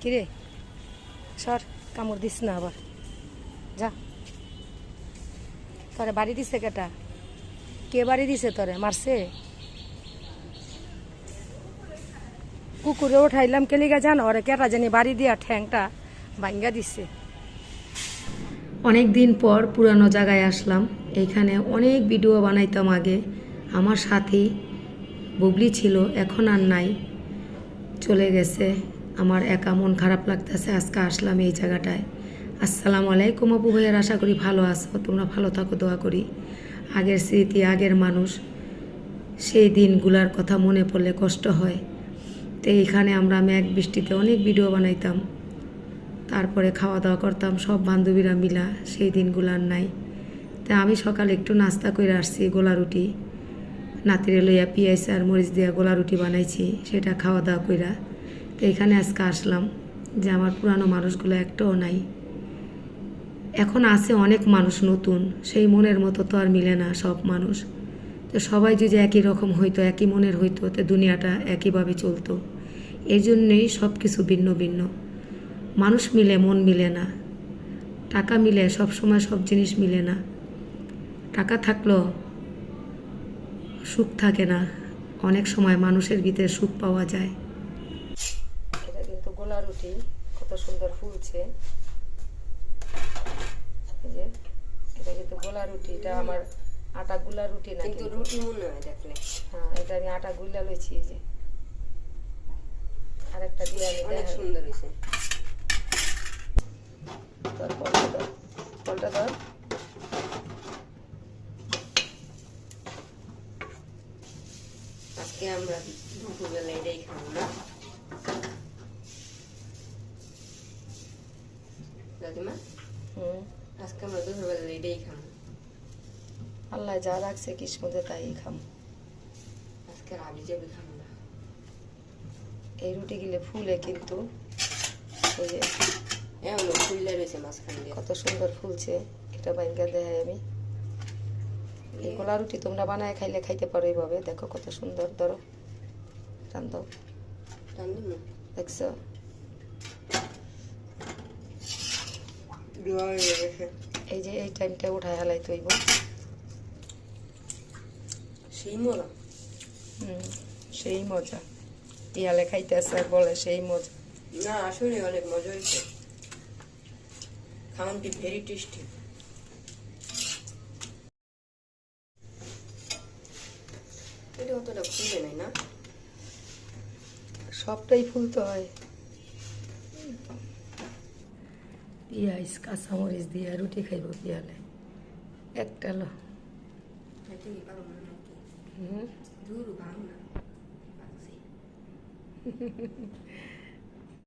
কিরে? সর, কামড় দিস না আবার। যা। তোরে বাড়ি দিছে কেটা? কে বাড়ি দিছে তোরে? মারছে? কুকুরে উঠাইলাম, কেলিগা জান? ওরে কেটা জানি বাড়ি দিয়া ঠ্যাংটা ভাঙ্গা দিছে। অনেক দিন পর পুরানো জায়গায় আসলাম। এইখানে অনেক ভিডিও বানাইতাম আগে। আমার সাথী, বুবলি ছিল, এখন আর নাই। চলে গেছে। আমার একা মন খারাপ লাগতেছে, আজকে আসলাম এই জায়গাটায়। আসসালামু আলাইকুম আপু ভাইয়ার, আশা করি ভালো আছো, তোমরা ভালো থাকো, দোয়া করি। আগের স্মৃতি, আগের মানুষ, সেই দিনগুলার কথা মনে পড়লে কষ্ট হয়। তো এইখানে আমরা মেঘ বৃষ্টিতে অনেক ভিডিও বানাইতাম, তারপরে খাওয়া দাওয়া করতাম, সব বান্ধবীরা মিলা সেই দিনগুলার নাই। তা আমি সকালে একটু নাস্তা করে আসছি, গোলা রুটি। নাতিরে লইয়া পিঁয়াজ আর মরিচ দিয়া গোলা রুটি বানাইছি, সেটা খাওয়া দাওয়া কইরা। তো এখানে আজকে আসলাম যে আমার পুরানো মানুষগুলো একটাও নাই। এখন আছে অনেক মানুষ নতুন, সেই মনের মতো তো আর মিলে না সব মানুষ। তো সবাই যদি একই রকম হইতো, একই মনের হইতো, তো দুনিয়াটা একইভাবে চলতো। এই জন্যেই সব কিছু ভিন্ন ভিন্ন। মানুষ মিলে, মন মিলে না। টাকা মিলে সব সময় সব জিনিস মিলে না। টাকা থাকলেও সুখ থাকে না। অনেক সময় মানুষের ভিতরে সুখ পাওয়া যায়। গোলা রুটি কত সুন্দর ফুলছে। যে এটা কিন্তু গোলা রুটি এটা আমার আটা গুলা রুটি না কিন্তু রুটি মনে হয় দেখলে। হ্যাঁ এটা আমি আটা গুলা লইছি এই যে। আরেকটা দিয়ে আমি অনেক সুন্দর হয়েছে পলটা ধর পলটা ধর। আজকে আমরা দুপুরবেলা এটাই খাব না। আজকে আমরা দুপুরবেলা এটাই খাব। আল্লাহ যা রাখছে কিসমতে তাই খাম। আজকে রাবি যাবে খাব না। এই রুটি গিলে ফুলে কিন্তু এই যে এমন ফুললে রয়েছে মাঝখান দিয়ে। কত সুন্দর ফুলছে এটা বাইঙ্গা দেখাই আমি। এই গোলা রুটি তোমরা বানায় খাইলে খাইতে পারো এইভাবে। দেখো কত সুন্দর ধরো। টান দেখছ জোয়ার হয়ে গেছে এই যে এই টাইমটা উঠায় হালাই তৈব সেই মরা হুম সেই মজা। ইয়ালে খাইতেছে বলে সেই মজা। না আসলে অনেক মজা হয়েছে খাওয়ানটি ভেরি টেস্টি এটা অতটা খুলে নাই না? সবটাই ফুলতে হয়। পিঁয়াজ কাঁচামরিচ দিয়ে রুটি খাইব পিয়ালে। একটা লো। হুম।